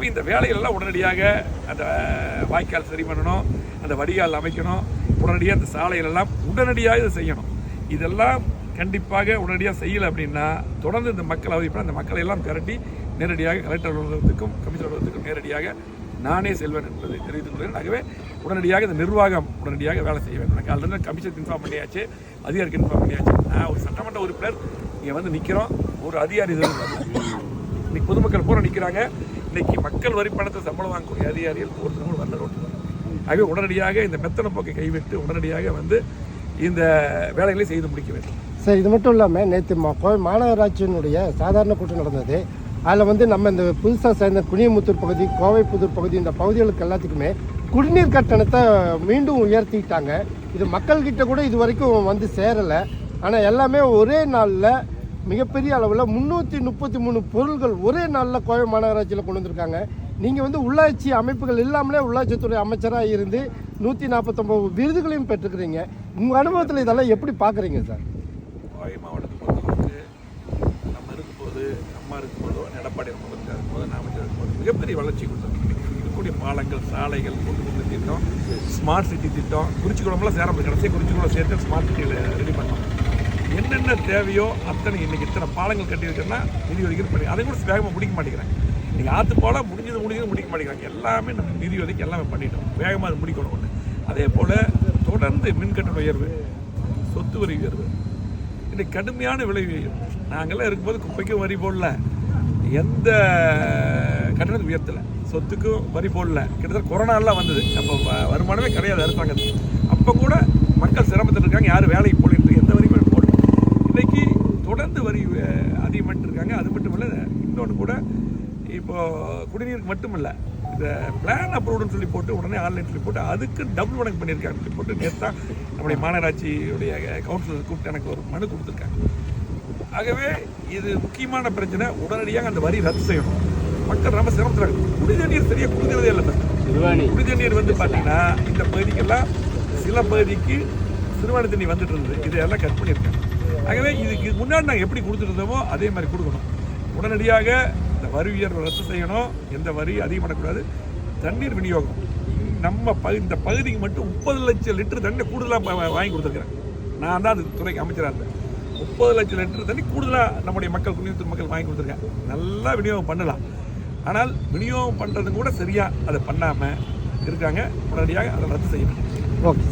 ஆகவே இந்த வேலைகளெல்லாம் உடனடியாக அந்த வாய்க்கால் சரி பண்ணணும் அந்த வடிகால் அமைக்கணும் உடனடியாக அந்த சாலைகளெல்லாம் உடனடியாக இதை செய்யணும். இதெல்லாம் கண்டிப்பாக உடனடியாக செய்யலை அப்படின்னா தொடர்ந்து இந்த மக்கள் அவதிப்பட அந்த மக்களை எல்லாம் திரட்டி நேரடியாக கலெக்டர் அலுவலகத்துக்கும் கமிஷனர் அலுவலகத்துக்கும் நேரடியாக நானே செல்வேன் என்பதை தெரிவித்துக் கொள்கிறேன். ஆகவே உடனடியாக இந்த நிர்வாகம் உடனடியாக வேலை செய்ய வேண்டும். எனக்கு ஆல்ரெடி கமிஷனுக்கு இன்ஃபார்ம் பண்ணியாச்சு அதிகாரிக்கு இன்ஃபார்ம் பண்ணியாச்சு. நான் ஒரு சட்டமன்ற உறுப்பினர் இங்கே வந்து நிற்கிறோம் ஒரு அதிகாரி இன்னைக்கு பொதுமக்கள் பூரா நிற்கிறாங்க இன்னைக்கு மக்கள் வரி பணத்தை சம்பளம் வாங்கக்கூடிய அதிகாரிகள் ஒருத்தரும் கூட வரல ரோட்டு ஆகவே உடனடியாக இந்த மெத்தன போக்கை கைவிட்டு உடனடியாக வந்து இந்த வேலைகளை செய்து முடிக்க வேண்டும். சார் இது மட்டும் இல்லாமல் நேற்று கோவை மாநகராட்சியினுடைய சாதாரண கூட்டம் நடந்தது. அதில் வந்து நம்ம இந்த புதுசாக சேர்ந்த குனியமுத்தூர் பகுதி கோவை புதூர் பகுதி இந்த பகுதிகளுக்கு எல்லாத்துக்குமே குடிநீர் கட்டணத்தை மீண்டும் உயர்த்திட்டாங்க. இது மக்கள்கிட்ட கூட இது வரைக்கும் வந்து சேரலை. ஆனால் எல்லாமே ஒரே நாளில் மிகப்பெரிய அளவில் முந்நூற்றி முப்பத்தி மூணு பொருள்கள் ஒரே நாளில் கோவை மாநகராட்சியில் கொண்டு வந்திருக்காங்க. நீங்கள் வந்து உள்ளாட்சி அமைப்புகள் இல்லாமலே உள்ளாட்சித்துறை அமைச்சராக இருந்து நூற்றி நாற்பத்தொம்பது விருதுகளையும் பெற்றுக்கிறீங்க. உங்கள் அனுபவத்தில் இதெல்லாம் எப்படி பார்க்குறீங்க சார்? கோவை மாவட்டத்தை பொறுத்தளவுக்கு நம்ம இருக்கும்போது அம்மா இருக்கும்போது எடப்பாடி முதலமைச்சர் இருக்கும்போது நான் அமைச்சர் இருக்கும்போது மிகப்பெரிய வளர்ச்சி கொடுத்தோம் இருக்கக்கூடிய பாலங்கள் சாலைகள் கொண்டு வந்த திட்டம் ஸ்மார்ட் சிட்டி திட்டம் குறிச்சிக்குளம்லாம் சேர கடைசியாக குறிச்சிக்குளம் சேர்த்து ஸ்மார்ட் சிட்டியில் ரெடி பண்ணோம். என்னென்ன தேவையோ அத்தனை இன்னைக்கு இத்தனை பாலங்கள் கட்டியிருக்கேன்னா நிதி ஒதுக்கீடு பண்ணி அதை கூட வேகமாக முடிக்க மாட்டேங்கிறாங்க. இன்னைக்கு ஆற்று பாலம் முடிஞ்சது முடிஞ்சது முடிக்க மாட்டேங்கிறாங்க. எல்லாமே நம்ம நிதி ஒதுக்கி எல்லாமே பண்ணிட்டோம். வேகமாக அது முடிக்கணும் ஒன்று அதே போல் தொடர்ந்து மின்கட்டண உயர்வு சொத்து வரி உயர்வு இன்னைக்கு கடுமையான விலை உயர்வு. நாங்கெல்லாம் இருக்கும்போது குப்பைக்கும் வரி போடல. எந்த கட்டணத்தை உயர்த்தலை. சொத்துக்கும் வரி போடல. கிட்டத்தட்ட கொரோனாலாம் வந்தது. அப்போ வருமானமே கிடையாது அரசாங்கத்துக்கு அப்போ கூட மக்கள் சிரமத்தில் இருக்காங்க யாரும் வேலைக்கு போலிட்டு எந்த வரியுமே போடல இன்னைக்கு தொடர்ந்து வரி அஹ், இருக்காங்க அது மட்டும் இல்லை இன்னொன்று கூட இப்போ குடிநீருக்கு மட்டும் இல்லை இந்த பிளான் அப்ரூவ்னு சொல்லி போட்டு உடனே ஆன்லைன் சொல்லி போட்டு அதுக்கு டபுள் மடங்கு பண்ணியிருக்காங்க. சொல்லி போட்டு நேற்று தான் நம்முடைய மாநகராட்சியுடைய கவுன்சிலர் கூப்பிட்டு எனக்கு ஒரு மனு கொடுத்துருக்காங்க. ஆகவே இது முக்கியமான பிரச்சனை. உடனடியாக அந்த வரி ரத்து செய்யணும். மக்கள் ரொம்ப சிரமத்தில் இருக்கு குடி தண்ணீர் சரியாக குடிக்கிறதே இல்லை first. குடி தண்ணீர் வந்து பார்த்தீங்கன்னா இந்த பகுதிக்கெல்லாம் சில பகுதிக்கு சிறுவாணி தண்ணி வந்துட்டு இருந்தது. இதையெல்லாம் கட் பண்ணியிருக்காங்க. ஆகவே இதுக்கு முன்னாடி நாங்கள் எப்படி கொடுத்துருந்தோமோ அதே மாதிரி கொடுக்கணும். உடனடியாக இந்த வரி உயர்வை ரத்து செய்யணும். எந்த வரி அதிகம் பண்ணக்கூடாது தண்ணீர் விநியோகம். நம்ம பகு இந்த பகுதிக்கு மட்டும் முப்பது லட்சம் லிட்டர் தண்ணி கூடுதலாக வாங்கி கொடுத்துருக்குறேன். நான் தான் அது துறைக்கு அமைச்சராக இருந்தேன். முப்பது லட்சம் லிட்டர் தண்ணி கூடுதலாக நம்முடைய மக்கள் குடிநீர் மக்கள் வாங்கி கொடுத்துருக்கேன். நல்லா விநியோகம் பண்ணலாம். ஆனால் விநியோகம் பண்ணுறது கூட சரியாக அதை பண்ணாமல் இருக்காங்க. உடனடியாக அதை ரத்து செய்யணும் ஓகே.